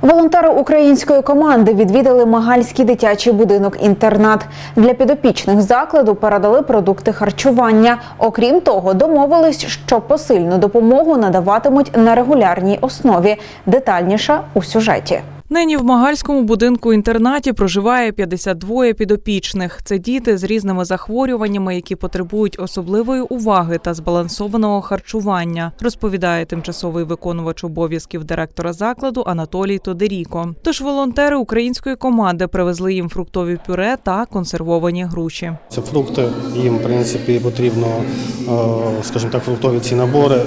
Волонтери української команди відвідали Магальський дитячий будинок-інтернат. Для підопічних закладу передали продукти харчування. Окрім того, домовились, що посильну допомогу надаватимуть на регулярній основі. Детальніше у сюжеті. Нині в Магальському будинку інтернаті проживає 52 підопічних. Це діти з різними захворюваннями, які потребують особливої уваги та збалансованого харчування, розповідає тимчасовий виконувач обов'язків директора закладу Анатолій Тодеріко. Тож волонтери української команди привезли їм фруктові пюре та консервовані груші. Це фрукти, їм в принципі потрібно, е, скажімо так, фруктові ці набори е,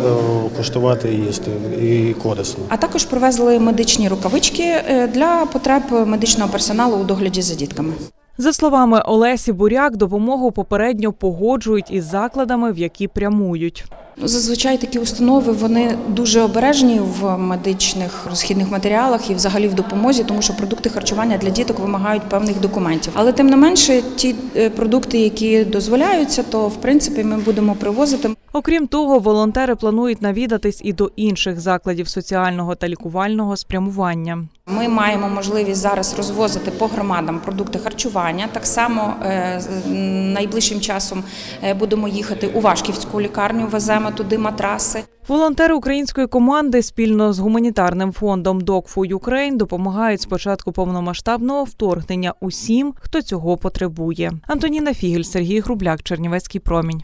куштувати і їсти і корисно. А також привезли медичні рукавички для потреб медичного персоналу у догляді за дітками. За словами Олесі Буряк, допомогу попередньо погоджують із закладами, в які прямують. Зазвичай такі установи вони дуже обережні в медичних розхідних матеріалах і взагалі в допомозі, тому що продукти харчування для діток вимагають певних документів. Але тим не менше, ті е, продукти, які дозволяються, то в принципі ми будемо привозити. Окрім того, волонтери планують навідатись і до інших закладів соціального та лікувального спрямування. Ми маємо можливість зараз розвозити по громадам продукти харчування. Так само е, найближчим часом е, будемо їхати у Вашківську лікарню, веземо туди матраси. Волонтери української команди спільно з гуманітарним фондом Dog Ukraine допомагають з початку повномасштабного вторгнення усім, хто цього потребує. Антоніна Фігель, Сергій Грубляк, Чернівецький промінь.